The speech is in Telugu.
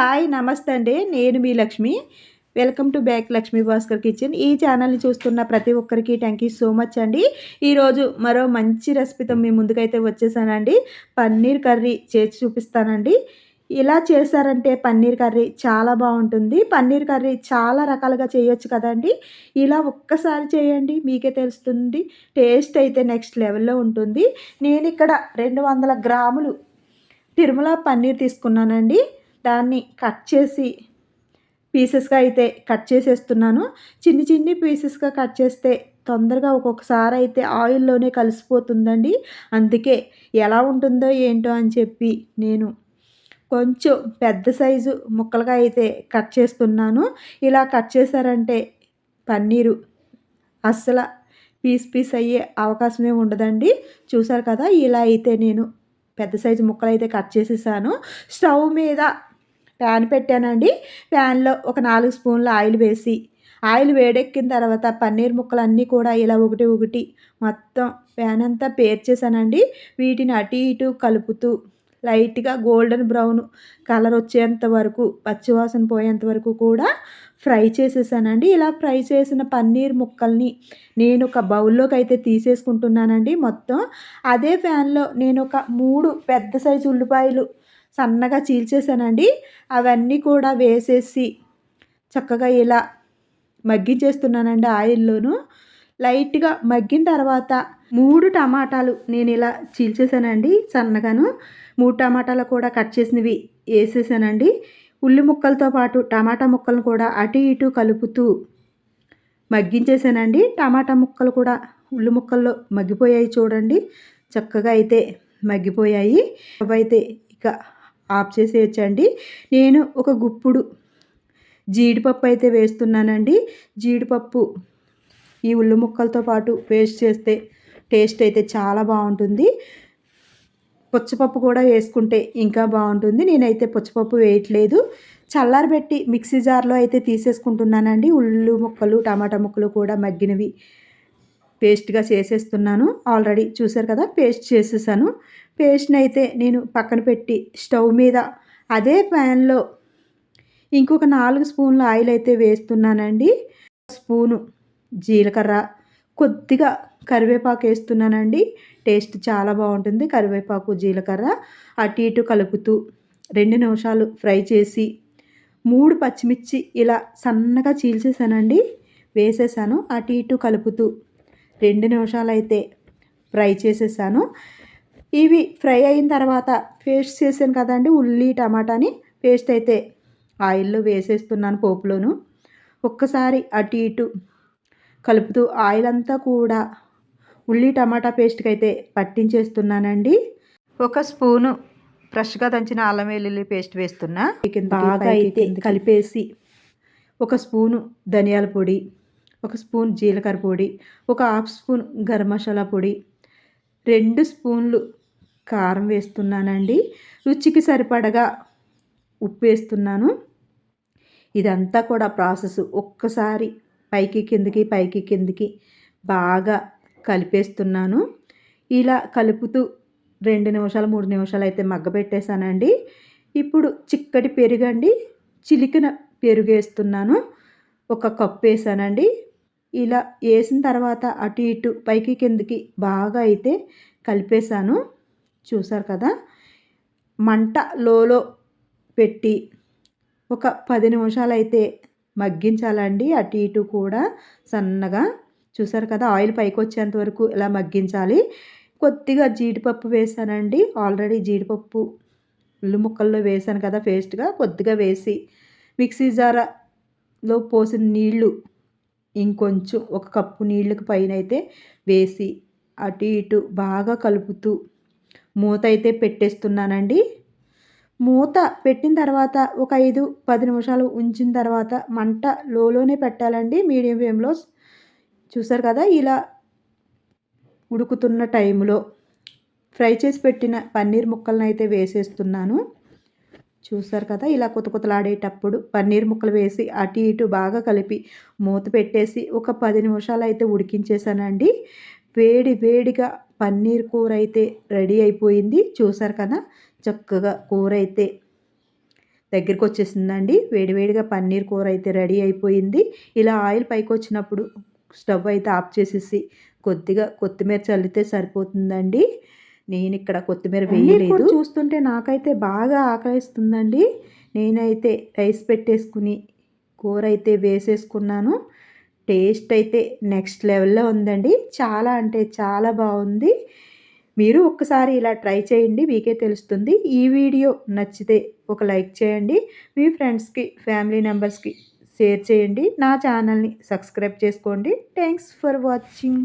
హాయ్ నమస్తే అండి. నేను మీ Lakshmi. Welcome to back Lakshmi Bhaskar kitchen. ఈ ఛానల్ని చూస్తున్న ప్రతి ఒక్కరికి థ్యాంక్ యూ సో మచ్ అండి. ఈరోజు మరో మంచి రెసిపీతో మీ ముందుకైతే వచ్చేసానండి. పన్నీర్ కర్రీ చేసి చూపిస్తానండి. ఇలా చేశారంటే పన్నీర్ కర్రీ చాలా బాగుంటుంది. పన్నీర్ కర్రీ చాలా రకాలుగా చేయొచ్చు కదండి. ఇలా ఒక్కసారి చేయండి మీకే తెలుస్తుంది. టేస్ట్ అయితే నెక్స్ట్ లెవెల్లో ఉంటుంది. నేను ఇక్కడ రెండు వందల గ్రాములు తిరుమల పన్నీర్ తీసుకున్నానండి. దాన్ని కట్ చేసి పీసెస్గా అయితే కట్ చేసేస్తున్నాను. చిన్ని చిన్ని పీసెస్గా కట్ చేస్తే తొందరగా ఒక్కొక్కసారి అయితే ఆయిల్లోనే కలిసిపోతుందండి. అందుకే ఎలా ఉంటుందో ఏంటో అని చెప్పి నేను కొంచెం పెద్ద సైజు ముక్కలుగా అయితే కట్ చేస్తున్నాను. ఇలా కట్ చేశారంటే పన్నీరు అస్సలు పీస్ పీస్ అయ్యే అవకాశమే ఉండదండి. చూసారు కదా ఇలా అయితే నేను పెద్ద సైజు ముక్కలు అయితే కట్ చేసేసాను. స్టవ్ మీద ప్యాన్ పెట్టానండి. ప్యాన్లో ఒక నాలుగు స్పూన్ల ఆయిల్ వేసి ఆయిల్ వేడెక్కిన తర్వాత పన్నీర్ ముక్కలు అన్నీ కూడా ఇలా ఒకటి ఒకటి మొత్తం ప్యాన్ అంతా పేర్చేసానండి వీటిని అటు ఇటు కలుపుతూ లైట్గా గోల్డెన్ బ్రౌన్ కలర్ వచ్చేంత వరకు పచ్చివాసన పోయేంత వరకు కూడా ఫ్రై చేసేసానండి. ఇలా ఫ్రై చేసిన పన్నీర్ ముక్కల్ని నేను ఒక బౌల్లోకి అయితే తీసేసుకుంటున్నానండి మొత్తం. అదే ఫ్యాన్లో నేను ఒక మూడు పెద్ద సైజు ఉల్లిపాయలు సన్నగా చీల్చేసానండి అవన్నీ కూడా వేసేసి చక్కగా ఇలా మగ్గించేస్తున్నానండి ఆయిల్లోను. లైట్గా మగ్గిన తర్వాత మూడు టమాటాలు నేను ఇలా చీల్చేసానండి సన్నగాను. మూడు టమాటాలు కూడా కట్ చేసినవి వేసేసానండి. ఉల్లి ముక్కలతో పాటు టమాటా ముక్కలను కూడా అటు ఇటు కలుపుతూ మగ్గించేసానండి. టమాటా ముక్కలు కూడా ఉల్లి ముక్కల్లో మగ్గిపోయాయి చూడండి. చక్కగా అయితే మగ్గిపోయాయి. అవైతే ఇక ఆఫ్ చేసేయచ్చండి. నేను ఒక గుప్పుడు జీడిపప్పు అయితే వేస్తున్నానండి. జీడిపప్పు ఈ ఉల్లి ముక్కలతో పాటు పేస్ట్ చేస్తే టేస్ట్ అయితే చాలా బాగుంటుంది. పుచ్చపప్పు కూడా వేసుకుంటే ఇంకా బాగుంటుంది. నేనైతే పుచ్చపప్పు వేయట్లేదు. చల్లారబెట్టి మిక్సీ జార్లో అయితే తీసేసుకుంటున్నానండి. ఉల్లు ముక్కలు టమాటా ముక్కలు కూడా మగ్గినవి. పేస్ట్గా చేసేస్తున్నాను. ఆల్రెడీ చూసారు కదా పేస్ట్ చేసేసాను. పేస్ట్ని అయితే నేను పక్కన పెట్టి స్టవ్ మీద అదే ప్యాన్లో ఇంకొక నాలుగు స్పూన్ల ఆయిల్ అయితే వేస్తున్నానండి. స్పూను జీలకర్ర కొద్దిగా కరివేపాకు వేస్తున్నానండి. టేస్ట్ చాలా బాగుంటుంది. కరివేపాకు జీలకర్ర అటు ఇటు కలుపుతూ రెండు నిమిషాలు ఫ్రై చేసి మూడు పచ్చిమిర్చి ఇలా సన్నగా చీల్చేసానండి. వేసేసాను. అటు ఇటు కలుపుతూ రెండు నిమిషాలు అయితే ఫ్రై చేసేసాను. ఇవి ఫ్రై అయిన తర్వాత పేస్ట్ చేశాను కదండి ఉల్లి టమాటాని పేస్ట్ అయితే ఆయిల్లో వేసేస్తున్నాను పోపులోను. ఒక్కసారి అటు ఇటు కలుపుతూ ఆయిల్ అంతా కూడా ఉల్లి టమాటా పేస్ట్కి అయితే పట్టించేస్తున్నానండి. ఒక స్పూను ఫ్రెష్గా దంచిన అల్లం వెల్లుల్లి పేస్ట్ వేస్తున్నా. బాగా అయితే కలిపేసి ఒక స్పూను ధనియాల పొడి ఒక స్పూన్ జీలకర్ర పొడి ఒక హాఫ్ స్పూన్ గరం మసాలా పొడి రెండు స్పూన్లు కారం వేస్తున్నానండి. రుచికి సరిపడగా ఉప్పు వేస్తున్నాను. ఇదంతా కూడా ప్రాసెస్ ఒక్కసారి పైకి కిందికి పైకి కిందికి బాగా కలిపేస్తున్నాను. ఇలా కలుపుతూ రెండు నిమిషాలు మూడు నిమిషాలు అయితే మగ్గబెట్టేశానండి ఇప్పుడు చిక్కటి పెరుగండి. చిలికిన పెరుగు వేస్తున్నాను. ఒక కప్పు వేసానండి ఇలా వేసిన తర్వాత అటు ఇటు పైకి కిందకి బాగా అయితే కలిపేశాను. చూసారు కదా? మంట లోలో పెట్టి ఒక పది నిమిషాలు అయితే మగ్గించాలండి. అటు ఇటు కూడా సన్నగా. చూసారు కదా? ఆయిల్ పైకి వచ్చేంత వరకు ఇలా మగ్గించాలి. కొద్దిగా జీడిపప్పు వేసానండి. ఆల్రెడీ జీడిపప్పు ఉల్లి ముక్కల్లో వేసాను కదా పేస్ట్గా కొద్దిగా వేసి మిక్సీ జారలో పోసిన నీళ్ళు ఇంకొంచెం ఒక కప్పు నీళ్ళకి పైన అయితే వేసి అటు ఇటు బాగా కలుపుతూ మూత అయితే పెట్టేస్తున్నానండి. మూత పెట్టిన తర్వాత ఒక ఐదు పది నిమిషాలు ఉంచిన తర్వాత మంట లోలోనే పెట్టాలండి. మీడియం ఫ్లేమ్లో చూసారు కదా ఇలా ఉడుకుతున్న టైంలో ఫ్రై చేసి పెట్టిన పన్నీర్ ముక్కలను అయితే వేసేస్తున్నాను. చూసారు కదా ఇలా కొత్త కొత్తలాడేటప్పుడు పన్నీర్ ముక్కలు వేసి అటు ఇటు బాగా కలిపి మూత పెట్టేసి ఒక పది నిమిషాలు అయితే ఉడికించేసానండి. వేడి వేడిగా పన్నీర్ కూర అయితే రెడీ అయిపోయింది. చూసారు కదా చక్కగా కూర అయితే దగ్గరికి వచ్చేసిందండి వేడివేడిగా పన్నీర్ కూర అయితే రెడీ అయిపోయింది. ఇలా ఆయిల్ పైకి వచ్చినప్పుడు స్టవ్ అయితే ఆఫ్ చేసేసి కొద్దిగా కొత్తిమీర చల్లితే సరిపోతుందండి. నేను ఇక్కడ కొత్తిమీర వేయలేదు. చూస్తుంటే నాకైతే బాగా ఆకలిస్తుందండి. నేనైతే రైస్ పెట్టేసుకుని కూర అయితే వేసేసుకున్నాను. టేస్ట్ అయితే నెక్స్ట్ లెవెల్లో ఉందండి. చాలా అంటే చాలా బాగుంది. మీరు ఒక్కసారి ఇలా ట్రై చేయండి మీకే తెలుస్తుంది. ఈ వీడియో నచ్చితే ఒక లైక్ చేయండి. మీ ఫ్రెండ్స్కి ఫ్యామిలీ మెంబర్స్కి షేర్ చేయండి. నా ఛానల్ని సబ్స్క్రైబ్ చేసుకోండి. Thanks for watching.